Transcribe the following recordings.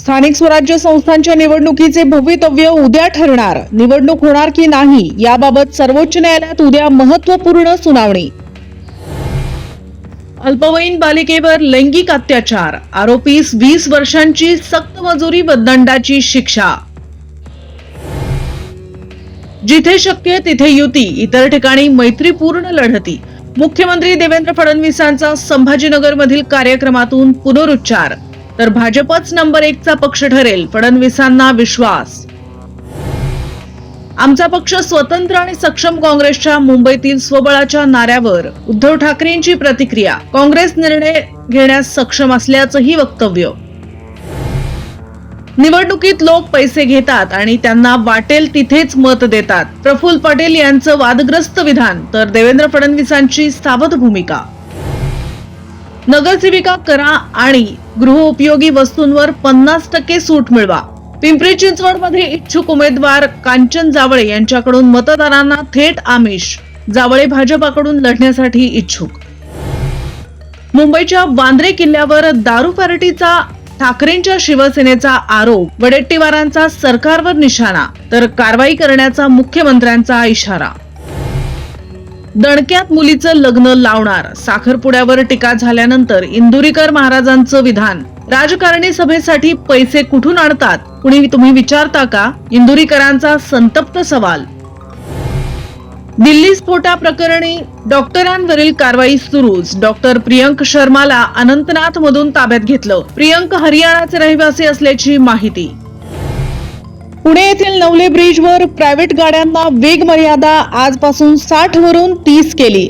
स्थानिक स्वराज्य संस्थांच्या निवडणुकीचे भवितव्य उद्या ठरणार. निवडणूक होणार की नाही याबाबत सर्वोच्च न्यायालयात उद्या महत्त्वपूर्ण सुनावणी. अल्पवयीन बालिकेवर लैंगिक अत्याचार आरोपीस वीस वर्षांची सक्त मजुरी व दंडाची शिक्षा. जिथे शक्य तिथे युती इतर ठिकाणी मैत्रीपूर्ण लढती. मुख्यमंत्री देवेंद्र फडणवीसांचा संभाजीनगरमधील कार्यक्रमातून पुनरुच्चार. तर भाजपच नंबर एकचा पक्ष ठरेल फडणवीसांना विश्वास. आमचा पक्ष स्वतंत्र आणि सक्षम काँग्रेसच्या मुंबईतील स्वबळाच्या नाऱ्यावर उद्धव ठाकरेंची प्रतिक्रिया. काँग्रेस निर्णय घेण्यास सक्षम असल्याचंही वक्तव्य. निवडणुकीत लोक पैसे घेतात आणि त्यांना वाटेल तिथेच मत देतात. प्रफुल्ल पटेल यांचं वादग्रस्त विधान तर देवेंद्र फडणवीसांची सावध भूमिका. नगरसेविका करा आणि गृहउपयोगी वस्तूंवर पन्नास टक्के सूट मिळवा. पिंपरी चिंचवडमध्ये इच्छुक उमेदवार कांचन जावळे यांच्याकडून मतदारांना थेट आमिष जावळे भाजपाकडून लढण्यासाठी इच्छुक. मुंबईच्या वांद्रे किल्ल्यावर दारू पार्टीचा ठाकरेंच्या शिवसेनेचा आरोप वडेट्टीवारांचा सरकारवर निशाणा तर कारवाई करण्याचा मुख्यमंत्र्यांचा इशारा. दणक्यात मुलीचं लग्न लावणार. साखरपुड्यावर टीका झाल्यानंतर इंदुरीकर महाराजांचं विधान. राजकारणी सभेसाठी पैसे कुठून आणतात? कुणी तुम्ही विचारता का? इंदुरीकरांचा संतप्त सवाल. दिल्ली स्फोटा प्रकरणी डॉक्टरांवरील कारवाई सुरूच. डॉक्टर प्रियंक शर्माला अनंतनाथ मधून ताब्यात घेतलं. प्रियंक हरियाणाचे रहिवासी असल्याची माहिती. पुणे येथील नवले ब्रिजवर प्रायव्हेट गाड्यांना वेग मर्यादा आजपासून साठ वरून तीस केली.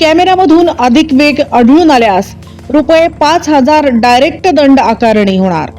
कॅमेऱ्यामधून अधिक वेग आढळून आल्यास रुपये पाच हजार डायरेक्ट दंड आकारणी होणार.